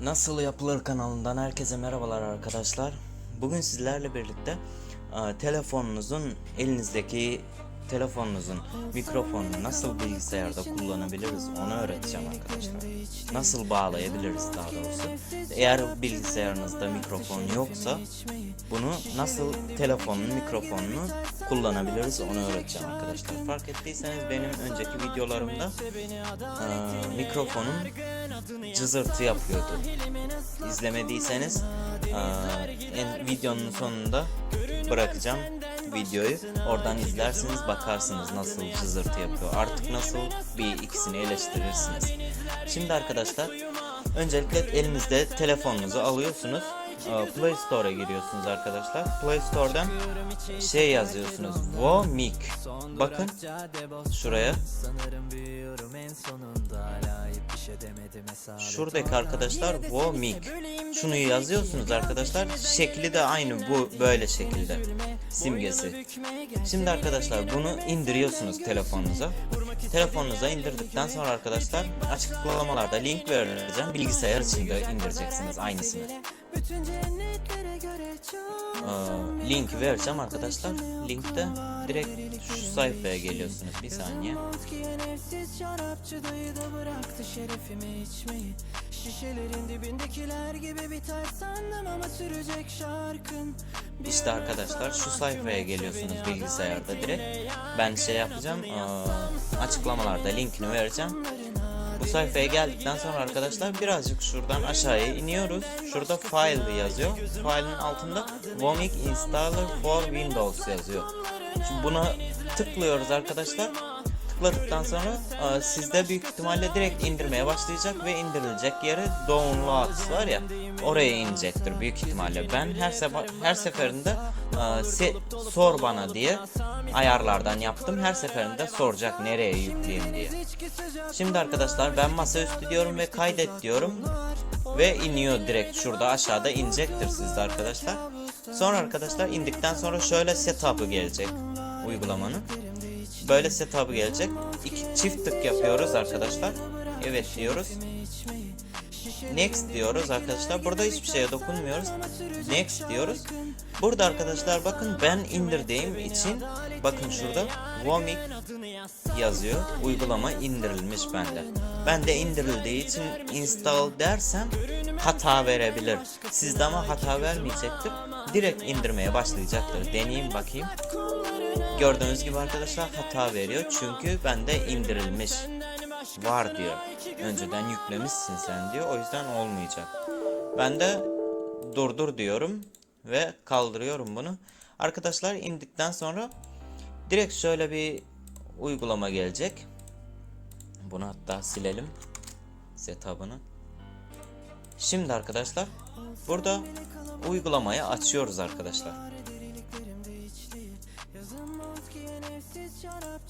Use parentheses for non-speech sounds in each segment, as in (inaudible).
Nasıl Yapılır kanalından herkese merhabalar arkadaşlar. Bugün sizlerle birlikte e, telefonunuzun elinizdeki telefonunuzun mikrofonunu nasıl bilgisayarda kullanabiliriz onu öğreteceğim arkadaşlar. Nasıl bağlayabiliriz daha doğrusu. Eğer bilgisayarınızda mikrofon yoksa bunu nasıl telefonun mikrofonunu kullanabiliriz onu öğreteceğim arkadaşlar. Fark ettiyseniz benim önceki videolarımda e, mikrofonum cızırtı yapıyordu. İzlemediyseniz en, videonun sonunda bırakacağım videoyu. Oradan izlersiniz bakarsınız nasıl cızırtı yapıyor. Artık nasıl bir ikisini eleştirirsiniz. Şimdi arkadaşlar öncelikle elinizde telefonunuzu alıyorsunuz. E, Play Store'a giriyorsunuz arkadaşlar. Play Store'dan şey yazıyorsunuz. Vomik. Bakın şuraya. Şuradaki arkadaşlar Vomik. Şunu yazıyorsunuz arkadaşlar. Şekli de aynı bu böyle şekilde. Simgesi. Şimdi arkadaşlar bunu indiriyorsunuz telefonunuza. Telefonunuza indirdikten sonra arkadaşlar açıklamalarda link vereceğim. Bilgisayar içinde indireceksiniz aynısını. Ee, link vereceğim arkadaşlar. Linkte direkt şu sayfaya geliyorsunuz. Bir saniye. İşte arkadaşlar şu sayfaya geliyorsunuz bilgisayarda direkt. Ben şey yapacağım. açıklamalarda linkini vereceğim. Bu sayfaya geldikten sonra arkadaşlar birazcık şuradan aşağıya iniyoruz. Şurada file yazıyor. File'ın altında Vomik Installer for Windows yazıyor. Şimdi buna tıklıyoruz arkadaşlar. Tıkladıktan sonra e, sizde büyük ihtimalle direkt indirmeye başlayacak ve indirilecek yeri downloads var ya oraya inecektir büyük ihtimalle. Ben her sefer her seferinde e, se- sor bana diye ayarlardan yaptım. Her seferinde soracak nereye yükleyeyim diye. Şimdi arkadaşlar ben masaüstü diyorum ve kaydet diyorum ve iniyor direkt şurada aşağıda inecektir sizde arkadaşlar. Sonra arkadaşlar indikten sonra şöyle setup'ı gelecek uygulamanın. Böyle setup'ı gelecek. İki çift tık yapıyoruz arkadaşlar. Evet diyoruz. Next diyoruz arkadaşlar. Burada hiçbir şeye dokunmuyoruz. Next diyoruz. Burada arkadaşlar bakın ben indirdiğim için bakın şurada Vomik yazıyor. Uygulama indirilmiş bende. Bende indirildiği için install dersem hata verebilir. Sizde ama hata vermeyecektir. Direkt indirmeye başlayacaktır. Deneyeyim bakayım. Gördüğünüz gibi arkadaşlar hata veriyor. Çünkü bende indirilmiş var diyor. Önceden yüklemişsin sen diyor. O yüzden olmayacak. Ben de durdur diyorum ve kaldırıyorum bunu. Arkadaşlar indikten sonra direkt şöyle bir uygulama gelecek. Bunu hatta silelim. Setup'ını. Şimdi arkadaşlar burada uygulamayı açıyoruz arkadaşlar.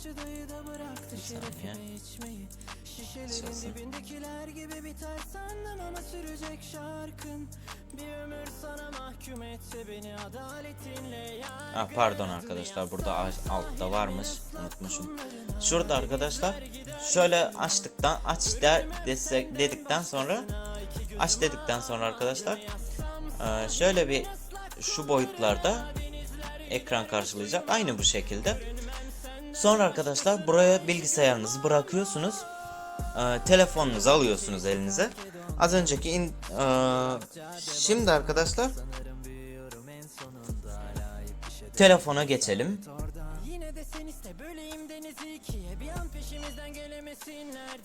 Şarapçı dayı da bıraktı şerefimi içmeyi. Şişelerin dibindekiler gibi biter sandım ama sürecek şarkın. Bir ömür sana mahkum etse beni adaletinle yar Ah pardon arkadaşlar burada altta varmış unutmuşum. Şurada arkadaşlar şöyle açtıktan aç der desek dedikten sonra aç dedikten sonra arkadaşlar şöyle bir şu boyutlarda ekran karşılayacak. aynı bu şekilde. Sonra arkadaşlar buraya bilgisayarınızı bırakıyorsunuz. Eee, telefonunuzu alıyorsunuz elinize. Az önceki in, eee, şimdi arkadaşlar telefona geçelim.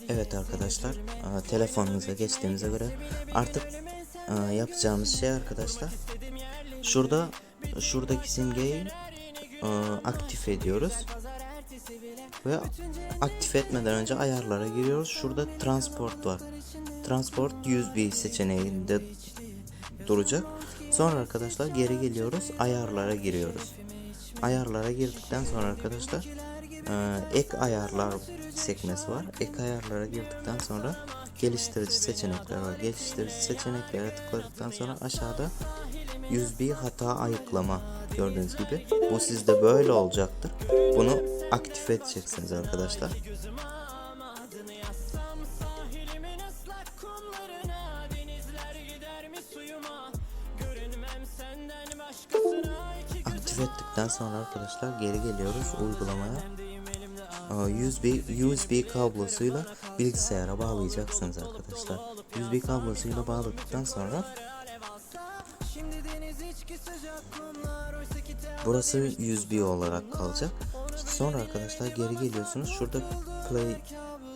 Evet arkadaşlar e, telefonunuza geçtiğimize göre artık e, yapacağımız şey arkadaşlar şurada şuradaki simgeyi e, aktif ediyoruz ve aktif etmeden önce ayarlara giriyoruz şurada transport var transport USB seçeneğinde duracak sonra arkadaşlar geri geliyoruz ayarlara giriyoruz ayarlara girdikten sonra arkadaşlar e, ek ayarlar sekmesi var. Ek ayarlara girdikten sonra geliştirici seçenekler var. Geliştirici seçeneklere tıkladıktan sonra aşağıda USB hata ayıklama gördüğünüz gibi. Bu sizde böyle olacaktır. Bunu aktif edeceksiniz arkadaşlar. Aktif ettikten sonra arkadaşlar geri geliyoruz uygulamaya. USB, USB kablosuyla bilgisayara bağlayacaksınız arkadaşlar. USB kablosuyla bağladıktan sonra burası USB olarak kalacak. Sonra arkadaşlar geri geliyorsunuz. Şurada play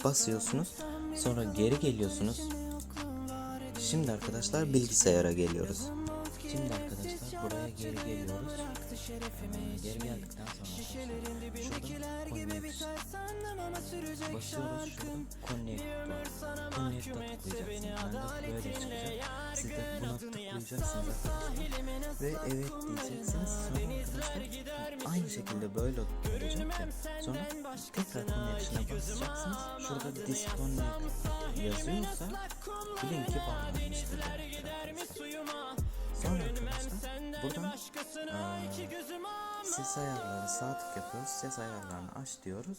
basıyorsunuz. Sonra geri geliyorsunuz. Şimdi arkadaşlar bilgisayara geliyoruz. Şimdi arkadaşlar buraya geri geliyoruz. Geri geldikten sonra şurada connect basıyoruz şurada connect var. Connect'a de böyle çıkacak. Tıklayacaksınız arkadaşlar. Ve evet diyeceksiniz. Sonra aynı şekilde böyle olacak. Sonra tekrar connection'a basacaksınız. Şurada disconnect yazıyorsa bilin ki bağlanmıştır. Sonra arkadaşlar buradan eee, ses ayarları sağ tık yapıyoruz. Ses ayarlarını aç diyoruz.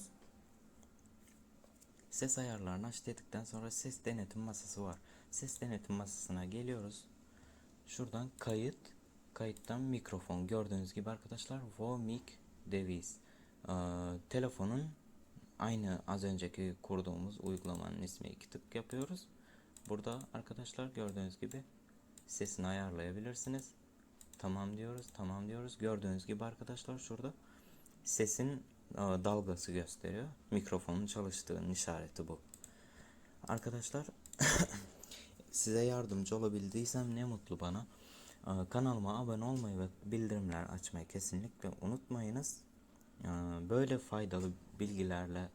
Ses ayarlarını aç dedikten sonra ses denetim masası var. Ses denetim masasına geliyoruz. Şuradan kayıt, kayıttan mikrofon. Gördüğünüz gibi arkadaşlar Vomic Device. Ee, telefonun aynı az önceki kurduğumuz uygulamanın ismi iki tık yapıyoruz. Burada arkadaşlar gördüğünüz gibi sesini ayarlayabilirsiniz. Tamam diyoruz, tamam diyoruz. Gördüğünüz gibi arkadaşlar şurada sesin e, dalgası gösteriyor. Mikrofonun çalıştığının işareti bu. Arkadaşlar (laughs) size yardımcı olabildiysem ne mutlu bana. E, Kanalıma abone olmayı ve bildirimler açmayı kesinlikle unutmayınız. E, Böyle faydalı bilgilerle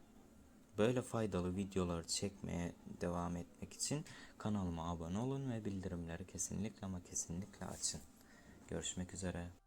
böyle faydalı videolar çekmeye devam etmek için kanalıma abone olun ve bildirimleri kesinlikle ama kesinlikle açın. Görüşmek üzere.